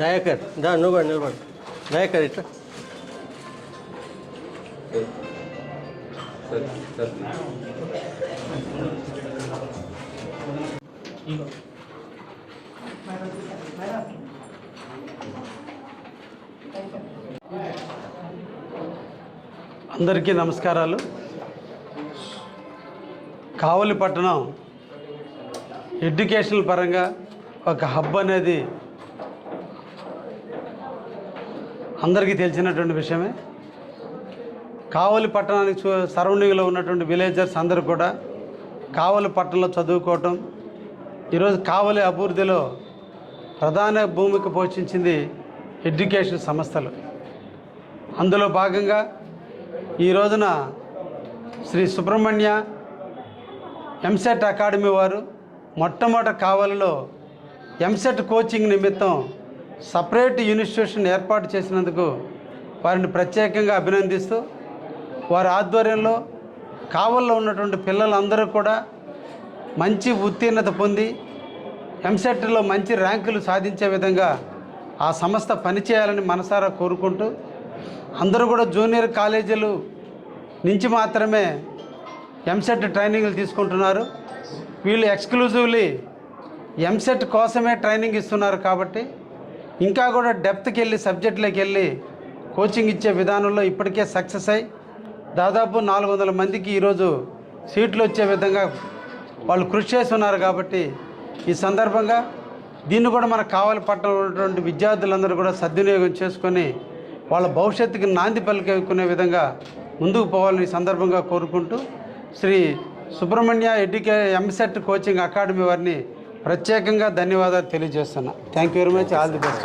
ದಯಕರ್ ದಾ ನೋಡ್ಬೇಡ ನಿಲ್ಬೇಡ ದಯಕರ್ ಇಟ್ಟ ಈಗ అందరికీ నమస్కారాలు. కావలి పట్టణం ఎడ్యుకేషనల్ పరంగా ఒక హబ్ అనేది అందరికీ తెలిసినటువంటి విషయమే. కావలి పట్టణానికి సరౌండింగ్లో ఉన్నటువంటి విలేజర్స్ అందరూ కూడా కావలి పట్టణంలో చదువుకోవటం ఈరోజు కావలి అభివృద్ధిలో ప్రధాన భూమిక పోషించింది ఎడ్యుకేషన్ సంస్థలు. అందులో భాగంగా ఈ రోజున శ్రీ సుబ్రహ్మణ్య ఎంసెట్ అకాడమీ వారు మొట్టమొదటి కావలిలో ఎంసెట్ కోచింగ్ నిమిత్తం సపరేట్ ఇన్స్టిట్యూషన్ ఏర్పాటు చేసినందుకు వారిని ప్రత్యేకంగా అభినందిస్తూ వారి ఆధ్వర్యంలో కావల్లో ఉన్నటువంటి పిల్లలందరూ కూడా మంచి ఉత్తీర్ణత పొంది ఎంసెట్లో మంచి ర్యాంకులు సాధించే విధంగా ఆ సంస్థ పనిచేయాలని మనసారా కోరుకుంటూ అందరూ కూడా జూనియర్ కాలేజీలు నుంచి మాత్రమే ఎంసెట్ ట్రైనింగ్లు తీసుకుంటున్నారు. వీళ్ళు ఎక్స్క్లూజివ్లీ ఎంసెట్ కోసమే ట్రైనింగ్ ఇస్తున్నారు కాబట్టి ఇంకా కూడా డెప్త్కి వెళ్ళి సబ్జెక్టులోకి వెళ్ళి కోచింగ్ ఇచ్చే విధానంలో ఇప్పటికే సక్సెస్ అయ్యి దాదాపు నాలుగు వందల మందికి ఈరోజు సీట్లు వచ్చే విధంగా వాళ్ళు కృషి చేస్తున్నారు కాబట్టి ఈ సందర్భంగా దీన్ని కూడా మనకు కావాలి పట్టణంలో ఉన్నటువంటి విద్యార్థులందరూ కూడా సద్వినియోగం చేసుకొని వాళ్ళ భవిష్యత్తుకి నాంది పలికేకునే విధంగా ముందుకు పోవాలని సందర్భంగా కోరుకుంటూ శ్రీ సుబ్రహ్మణ్య ఎడ్యుకే ఎంసెట్ కోచింగ్ అకాడమీ వారిని ప్రత్యేకంగా ధన్యవాదాలు తెలియజేస్తున్నా. Thank you very much all the best